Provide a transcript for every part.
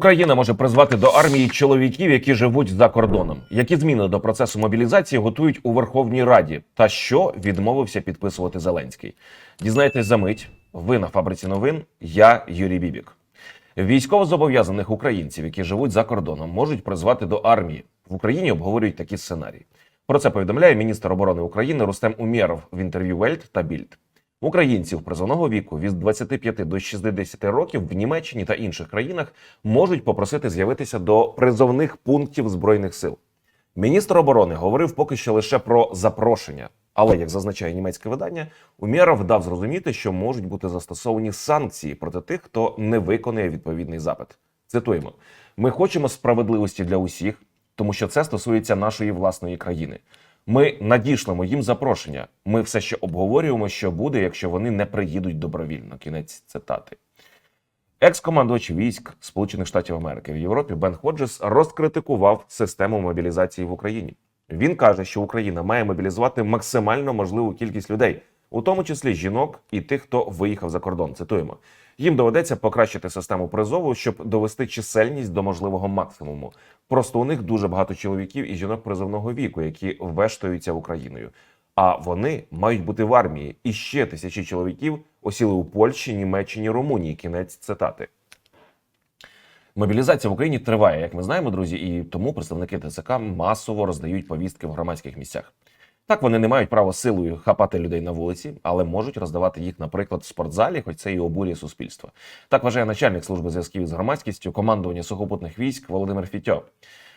Україна може призвати до армії чоловіків, які живуть за кордоном. Які зміни до процесу мобілізації готують у Верховній Раді? Та що відмовився підписувати Зеленський? Дізнайтесь за мить. Ви на фабриці новин. Я Юрій Бібік. Військовозобов'язаних українців, які живуть за кордоном, можуть призвати до армії. В Україні обговорюють такі сценарії. Про це повідомляє міністр оборони України Рустем Умєров в інтерв'ю Вельт та Більд. Українців призовного віку від 25 до 60 років в Німеччині та інших країнах можуть попросити з'явитися до призовних пунктів збройних сил. Міністр оборони говорив поки що лише про запрошення, але як зазначає німецьке видання, Умєров дав зрозуміти, що можуть бути застосовані санкції проти тих, хто не виконує відповідний запит. Цитуємо: ми хочемо справедливості для усіх, тому що це стосується нашої власної країни. Ми надішлемо їм запрошення. Ми все ще обговорюємо, що буде, якщо вони не приїдуть добровільно. Кінець цитати. Екс-командувач військ Сполучених Штатів Америки в Європі Бен Ходжес розкритикував систему мобілізації в Україні. Він каже, що Україна має мобілізувати максимально можливу кількість людей, у тому числі жінок і тих, хто виїхав за кордон. Цитуємо: їм доведеться покращити систему призову, щоб довести чисельність до можливого максимуму. Просто у них дуже багато чоловіків і жінок призовного віку, які вештаються Україною. А вони мають бути в армії. І ще тисячі чоловіків осіли у Польщі, Німеччині, Румунії. Кінець цитати. Мобілізація в Україні триває, як ми знаємо, друзі, і тому представники ТЦК масово роздають повістки в громадських місцях. Так, вони не мають права силою хапати людей на вулиці, але можуть роздавати їх, наприклад, в спортзалі, хоч це і обурює суспільство. Так вважає начальник служби зв'язків з громадськістю командування сухопутних військ Володимир Фітьо.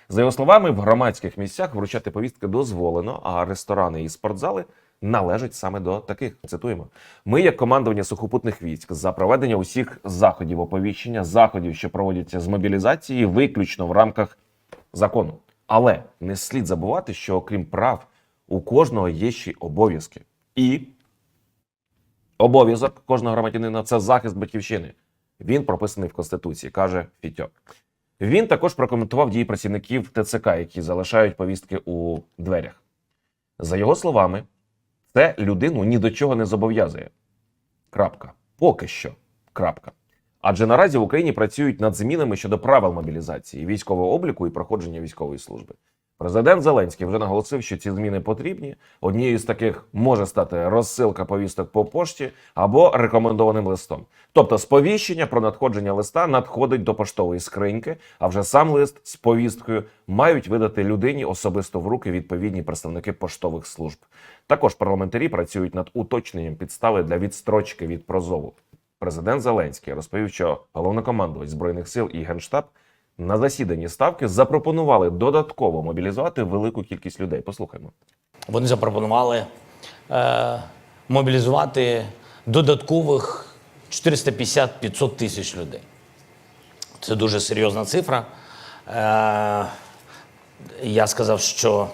За його словами, в громадських місцях вручати повістки дозволено, а ресторани і спортзали належать саме до таких. Цитуємо: ми, як командування сухопутних військ, за проведення усіх заходів оповіщення, заходів, що проводяться з мобілізації, виключно в рамках закону. Але не слід забувати, що окрім прав, у кожного є ще обов'язки. І обов'язок кожного громадянина це захист батьківщини. Він прописаний в Конституції, каже Фітьок. Він також прокоментував дії працівників ТЦК, які залишають повістки у дверях. За його словами, це людину ні до чого не зобов'язує. Крапка. Поки що. Крапка. Адже наразі в Україні працюють над змінами щодо правил мобілізації, військового обліку і проходження військової служби. Президент Зеленський вже наголосив, що ці зміни потрібні. Однією з таких може стати розсилка повісток по пошті або рекомендованим листом. Тобто, сповіщення про надходження листа надходить до поштової скриньки, а вже сам лист з повісткою мають видати людині особисто в руки відповідні представники поштових служб. Також парламентарі працюють над уточненням підстави для відстрочки від прозову. Президент Зеленський розповів, що головнокомандувач збройних сил і генштаб на засіданні ставки запропонували додатково мобілізувати велику кількість людей. Послухаймо. Вони запропонували е, мобілізувати додаткових 450-500 тисяч людей. Це дуже серйозна цифра. Е, я сказав, що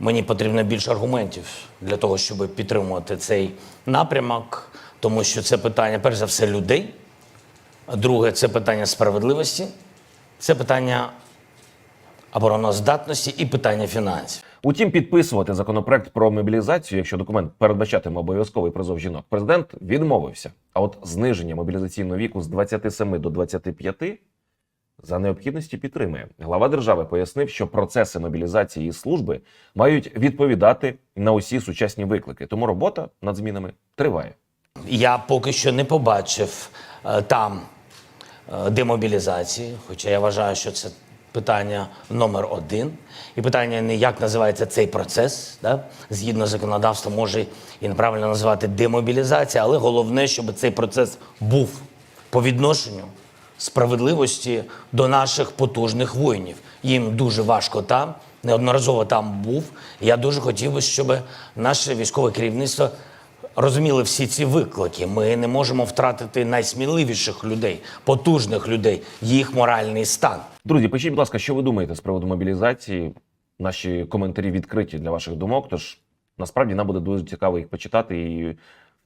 мені потрібно більше аргументів для того, щоб підтримувати цей напрямок, тому що це питання, перш за все, людей. Друге, це питання справедливості, це питання обороноздатності і питання фінансів. Утім, підписувати законопроект про мобілізацію, якщо документ передбачатиме обов'язковий призов жінок, президент відмовився. А от зниження мобілізаційного віку з 27 до 25 за необхідності підтримує. Глава держави пояснив, що процеси мобілізації і служби мають відповідати на усі сучасні виклики. Тому робота над змінами триває. Я поки що не побачив е, там демобілізації, хоча я вважаю, що це питання номер один. І питання не як називається цей процес. Да? Згідно законодавства, може і неправильно називати демобілізація, але головне, щоб цей процес був по відношенню справедливості до наших потужних воїнів. Їм дуже важко там, неодноразово там був. Я дуже хотів би, щоб наше військове керівництво розуміли всі ці виклики. Ми не можемо втратити найсміливіших людей, потужних людей, їх моральний стан. Друзі, пишіть, будь ласка, що ви думаєте з приводу мобілізації? Наші коментарі відкриті для ваших думок. Тож насправді нам буде дуже цікаво їх почитати і в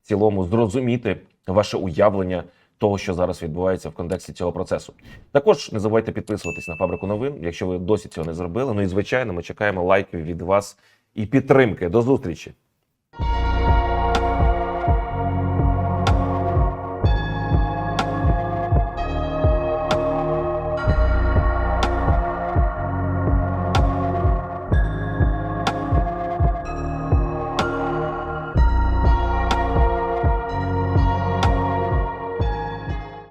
цілому зрозуміти ваше уявлення того, що зараз відбувається в контексті цього процесу. Також не забувайте підписуватись на фабрику новин, якщо ви досі цього не зробили. Ну і звичайно, ми чекаємо лайків від вас і підтримки. До зустрічі!